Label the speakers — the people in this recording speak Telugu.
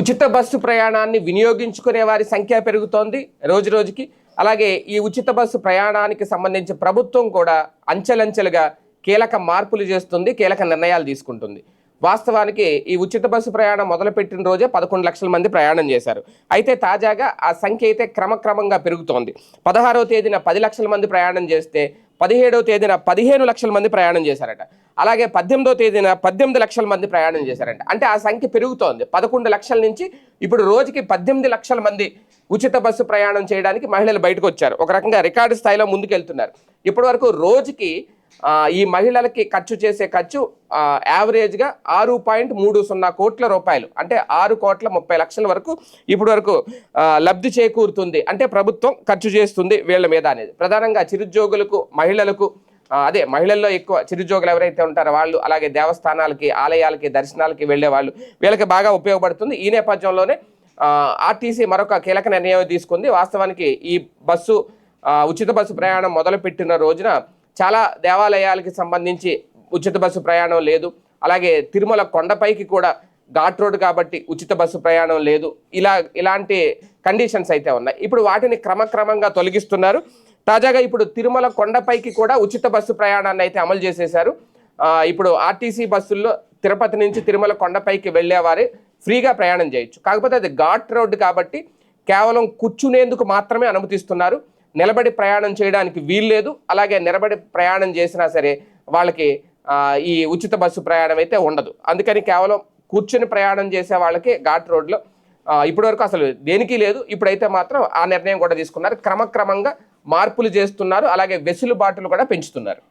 Speaker 1: ఉచిత బస్సు ప్రయాణాన్ని వినియోగించుకునే వారి సంఖ్య పెరుగుతోంది రోజు రోజుకి. అలాగే ఈ ఉచిత బస్సు ప్రయాణానికి సంబంధించి ప్రభుత్వం కూడా అంచెలంచెలుగా కీలక మార్పులు చేస్తుంది కీలక నిర్ణయాలు తీసుకుంటుంది. వాస్తవానికి ఈ ఉచిత బస్సు ప్రయాణం మొదలుపెట్టిన రోజే పదకొండు లక్షల మంది ప్రయాణం చేశారు. అయితే తాజాగా ఆ సంఖ్య అయితే క్రమక్రమంగా పెరుగుతోంది. పదహారో తేదీన పది లక్షల మంది ప్రయాణం చేస్తే పదిహేడవ తేదీన పదిహేను లక్షల మంది ప్రయాణం చేశారట. అలాగే పద్దెనిమిదో తేదీన పద్దెనిమిది లక్షల మంది ప్రయాణం చేశారంట. అంటే ఆ సంఖ్య పెరుగుతోంది. పదకొండు లక్షల నుంచి ఇప్పుడు రోజుకి పద్దెనిమిది లక్షల మంది ఉచిత బస్సు ప్రయాణం చేయడానికి మహిళలు బయటకు వచ్చారు. ఒక రకంగా రికార్డు స్థాయిలో ముందుకెళ్తున్నారు. ఇప్పటి వరకు రోజుకి ఈ మహిళలకి ఖర్చు చేసే ఖర్చు యావరేజ్గా ఆరు పాయింట్ మూడు సున్నా కోట్ల రూపాయలు. అంటే ఆరు కోట్ల ముప్పై లక్షల వరకు ఇప్పటి వరకు లబ్ధి చేకూరుతుంది. అంటే ప్రభుత్వం ఖర్చు చేస్తుంది వీళ్ళ మీద అనేది. ప్రధానంగా చిరుద్యోగులకు మహిళలకు అదే మహిళల్లో ఎక్కువ చిరుద్యోగులు ఎవరైతే ఉంటారో వాళ్ళు అలాగే దేవస్థానాలకి ఆలయాలకి దర్శనాలకి వెళ్ళే వాళ్ళు వీళ్ళకి బాగా ఉపయోగపడుతుంది. ఈ నేపథ్యంలోనే ఆర్టీసీ మరొక కీలక నిర్ణయం తీసుకుంది. వాస్తవానికి ఈ బస్సు ఉచిత బస్సు ప్రయాణం మొదలుపెట్టిన రోజున చాలా దేవాలయాలకి సంబంధించి ఉచిత బస్సు ప్రయాణం లేదు. అలాగే తిరుమల కొండపైకి కూడా ఘాట్ రోడ్ కాబట్టి ఉచిత బస్సు ప్రయాణం లేదు. ఇలా ఇలాంటి కండిషన్స్ అయితే ఉన్నాయి. ఇప్పుడు వాటిని క్రమక్రమంగా తొలగిస్తున్నారు. తాజాగా ఇప్పుడు తిరుమల కొండపైకి కూడా ఉచిత బస్సు ప్రయాణాన్ని అయితే అమలు చేసేశారు. ఇప్పుడు ఆర్టీసీ బస్సుల్లో తిరుపతి నుంచి తిరుమల కొండపైకి వెళ్ళేవారే ఫ్రీగా ప్రయాణం చేయొచ్చు. కాకపోతే అది ఘాట్ రోడ్డు కాబట్టి కేవలం కూర్చునేందుకు మాత్రమే అనుమతిస్తున్నారు. నిలబడి ప్రయాణం చేయడానికి వీల్లేదు అలాగే నిలబడి ప్రయాణం చేసినా సరే వాళ్ళకి ఈ ఉచిత బస్సు ప్రయాణం అయితే ఉండదు. అందుకని కేవలం కూర్చొని ప్రయాణం చేసే వాళ్ళకి ఘాట్ రోడ్లో ఇప్పటివరకు అసలు దేనికి లేదు. ఇప్పుడైతే మాత్రం ఆ నిర్ణయం కూడా తీసుకున్నారు. క్రమక్రమంగా మార్పులు చేస్తున్నారు. అలాగే వెసులుబాటులు కూడా పెంచుతున్నారు.